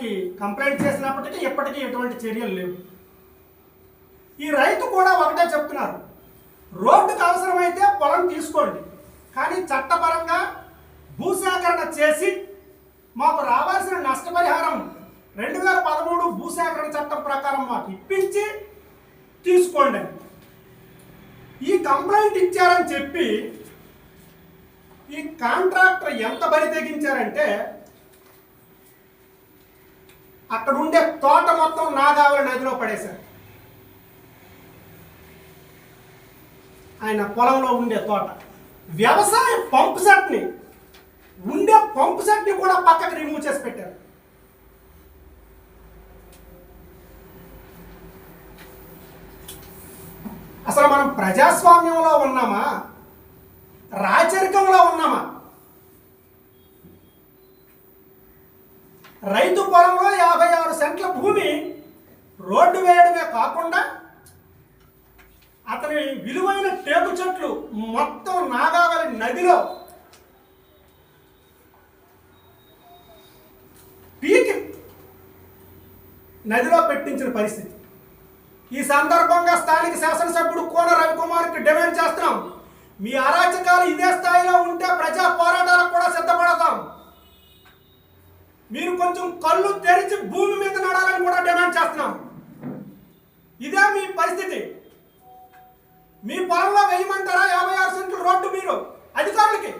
వారికి కంప్లైంట్ చేసినప్పటికీ ఇప్పటికీ ఎటువంటి చర్యలు లేవు. ఈ రైతు కూడా ఒకటే చెప్తున్నారు. రోడ్డుకు అవసరమైతే పొలం తీసుకోండి. కానీ చట్టపరంగా భూసేకరణ చేసి మాకు రావాల్సిన నష్టపరిహారం రెండు వేల పదమూడు భూసేకరణ చట్టం ప్రకారం మాకు ఇప్పించి తీసుకోండి ఈ కంప్లైంట్ ఇచ్చారని చెప్పి ఈ కాంట్రాక్టర్ ఎంత బరి తెగించారంటే అక్కడ ఉండే తోట మొత్తం నాగావళి నదిలో పడేశారు. ఆయన పొలంలో ఉండే తోట. వ్యవసాయ పంప్ సెట్ని ఉండే పంప్ సెట్ని కూడా పక్కకి రిమూవ్ చేసి పెట్టారు. అసలు మనం ప్రజాస్వామ్యంలో ఉన్నామా రాచరికంలో ఉన్నామా రైతు పొలంలో యాభై ఆరు సెంట్ల భూమి రోడ్డు వేయడమే కాకుండా అతని విలువైన టేకు చెట్లు మొత్తం నాగావళి నదిలో పీకి నదిలో పెట్టించిన పరిస్థితి. ఈ సందర్భంగా స్థానిక శాసనసభ్యుడు కోన రవికుమార్కి డిమాండ్ చేస్తున్నాం. మీ అరాచకాలు ఇదే స్థాయిలో ఉంటే మీరు కొంచెం కళ్ళు తెరిచి భూమి మీద నడాలని కూడా డిమాండ్ చేస్తున్నాం. ఇదే మీ పరిస్థితి. మీ పొలంలో వేయమంటారా? యాభై ఆరు సెంట్లు రోడ్డు మీరు అధికారులకి.